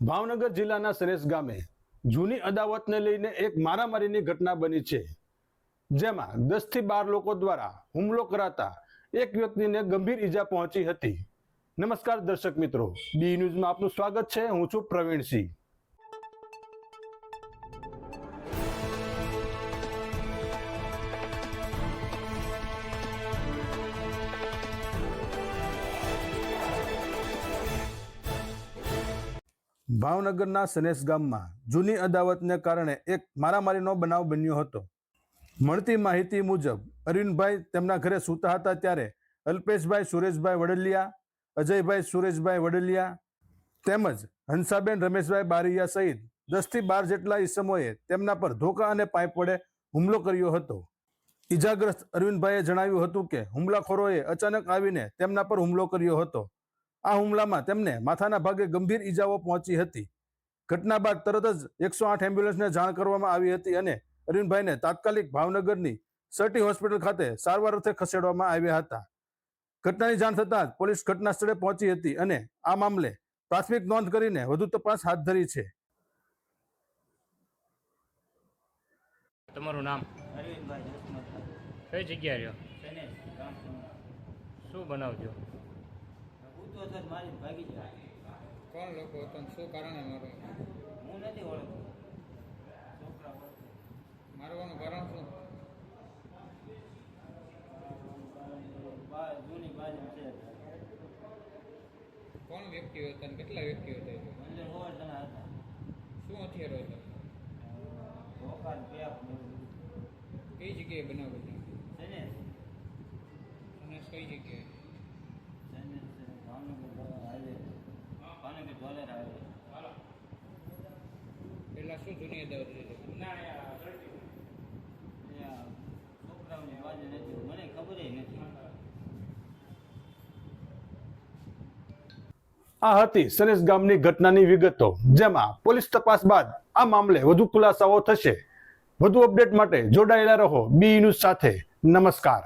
ભાવનગર જિલ્લાના સરેસ ગામે જૂની અદાવતને લઈને એક મારામારીની ઘટના બની છે, જેમાં દસથી બાર લોકો દ્વારા હુમલો કરાતા એક વ્યક્તિને ગંભીર ઈજા પહોંચી હતી. નમસ્કાર દર્શક મિત્રો, બી ન્યૂઝમાં આપનું સ્વાગત છે. હું છું પ્રવીણસિંહ. ભાવનગરના સનેસ ગામમાં જૂની અદાવતને કારણે એક મારામારીનો બનાવ બન્યો હતો. મળતી માહિતી મુજબ, અરવિંદભાઈ તેમના ઘરે સૂતા હતા ત્યારે અલ્પેશભાઈ, સુરેશભાઈ વડલિયા, અજયભાઈ, સુરેશભાઈ વડલિયા તેમજ હંસાબેન રમેશભાઈ બારૈયા સહિત દસથી બાર જેટલા ઈસમોએ તેમના પર ધોકા અને પાઇપ વડે હુમલો કર્યો હતો. ઈજાગ્રસ્ત અરવિંદભાઈએ જણાવ્યું હતું કે, હુમલાખોરોએ અચાનક આવીને તેમના પર હુમલો કર્યો હતો. આ હુમલામાં તેમને માથાના ભાગે ગંભીર ઈજાઓ પહોંચી હતી. ઘટના બાદ તરત જ એકસો આઠ એમ્બ્યુલન્સને જાણ કરવામાં આવી હતી અને અરવિંદભાઈને તાત્કાલિક ભાવનગરની સર્ટી હોસ્પિટલ ખાતે સારવાર અર્થે ખસેડવામાં આવ્યા હતા. ઘટનાની જાણ થતાં જ પોલીસ ઘટના સ્થળે પહોંચી હતી અને આ મામલે પ્રાથમિક નોંધ કરીને વધુ તપાસ હાથ ધરી છે. તમારું નામ? અરવિંદભાઈ કઈ જગ્યાએ રહ્યો? શું બનાવજો? ઉતો સર મારી ભાગી જાય. કોણ લોકો તને શું કારણે મારો? હું નથી ઓળખતો. છોકરા મારવાનું કારણ શું? જૂની બાજુ છે. કોણ વ્યક્તિઓ હતા અને કેટલા વ્યક્તિઓ હતા? અંદર હોવા જણા હતા. શું હથિયારો હતા ને પેપ. કઈ જગ્યાએ બનાવ્યું? છે ને અને કઈ જગ્યાએ? શનેશ છે, હાઈવે પહેલા શું જૂની અદાવત છોકરાઓની બાજુ મને ખબર નથી. આ હતી સરેસ ગામની ઘટનાની વિગતો જેમાં પોલીસ તપાસ બાદ આ મામલે વધુ ખુલાસાઓ થશે. વધુ અપડેટ માટે જોડાયેલા રહો બી ન્યૂઝ સાથે. નમસ્કાર.